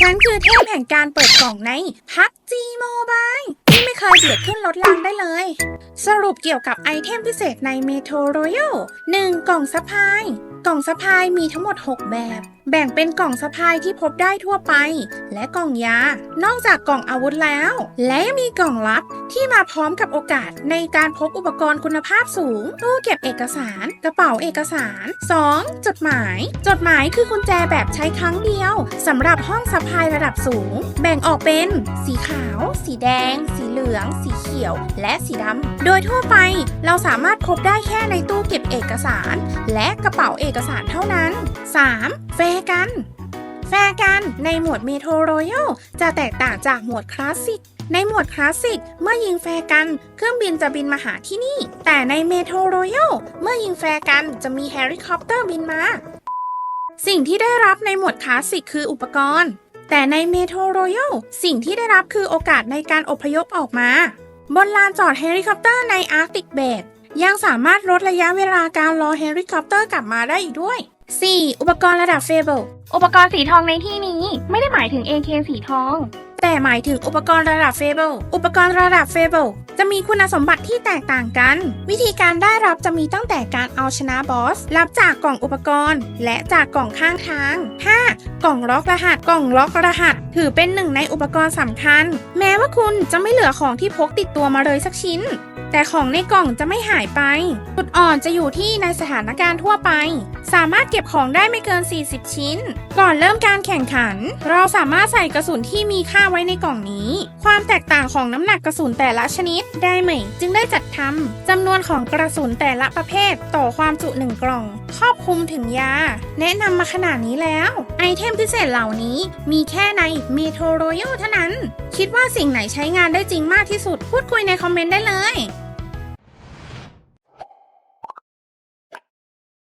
ฉันคือเทพแห่งการเปิดกล่องในพักจีโมบายที่ไม่เคยเบียดขึ้นรถรางได้เลย สรุปเกี่ยวกับไอเทมพิเศษในเมโทรโรยัลงกล่องสะพาย กล่องสะพายมีทั้งหมด 6 แบบ แบ่งเป็นกล่องสะพายที่พบได้ทั่วไป และกล่องยา นอกจากกล่องอาวุธแล้ว และยังมีกล่องลับ ที่มาพร้อมกับโอกาสในการพบอุปกรณ์คุณภาพสูง ตู้เก็บเอกสาร กระเป๋าเอกสาร 2. จดหมาย จดหมายคือกุญแจแบบใช้ครั้งเดียวสำหรับห้องสะพายระดับสูง แบ่งออกเป็น สีขาว สีแดง สีเหลือง สีเขียว และสีดำ โดยทั่วไปเราสามารถพบได้แค่ในตู้เก็บเอกสาร และกระเป๋าเอกสารเท่านั้น 3. แฟกันแฟกันในหมวดเมโทรโรยัลจะแตกต่างจากหมวดคลาสสิก ในหมวดคลาสสิก เมื่อยิงแฟร์กัน เครื่องบินจะบินมาหาที่นี่ แต่ในเมโทรโรยัลเมื่อยิงแฟร์กันจะมีเฮลิคอปเตอร์บินมา สิ่งที่ได้รับในหมวดคลาสสิกคืออุปกรณ์ แต่ในเมโทรโรยัลสิ่งที่ได้รับคือโอกาสในการอพยพออกมา บนลานจอดเฮลิคอปเตอร์ในอาร์กติกเบดยังสามารถลดระยะเวลาการรอเฮลิคอปเตอร์กลับมาได้อีกด้วย 4. อุปกรณ์ระดับเฟเบิลอุปกรณ์สีทองในที่นี้ไม่ได้หมายถึง AK สีทอง แต่หมายถึงอุปกรณ์ระดับเฟเบิลอุปกรณ์ระดับเฟเบิล จะมีคุณสมบัติที่แตกต่างกัน วิธีการได้รับจะมีตั้งแต่การเอาชนะบอส รับจากกล่องอุปกรณ์ และจากกล่องข้างทาง 5. กล่องล็อกรหัส กล่องล็อกรหัส ถือเป็นหนึ่งในอุปกรณ์สำคัญ แม้ว่าคุณจะไม่เหลือของที่พกติดตัวมาเลยสักชิ้น แต่ของในกล่องจะไม่หายไป จุดอ่อนจะอยู่ที่ในสถานการณ์ทั่วไป สามารถเก็บของได้ไม่เกิน 40 ชิ้น ก่อนเริ่มการแข่งขัน เราสามารถใส่กระสุนที่มีค่าไว้ในกล่องนี้ ความแตกต่างของน้ำหนักกระสุนแต่ละชนิดได้ไหมจึงได้จัดทำจำนวนของกระสุนแต่ละประเภทต่อความจุหนึ่งกล่อง ครอบคลุมถึงยา แนะนำมาขนาดนี้แล้ว ไอเทมพิเศษเหล่านี้มีแค่ในเมโทรโรยัลเท่านั้น คิดว่าสิ่งไหนใช้งานได้จริงมากที่สุด พูดคุยในคอมเมนต์ได้เลย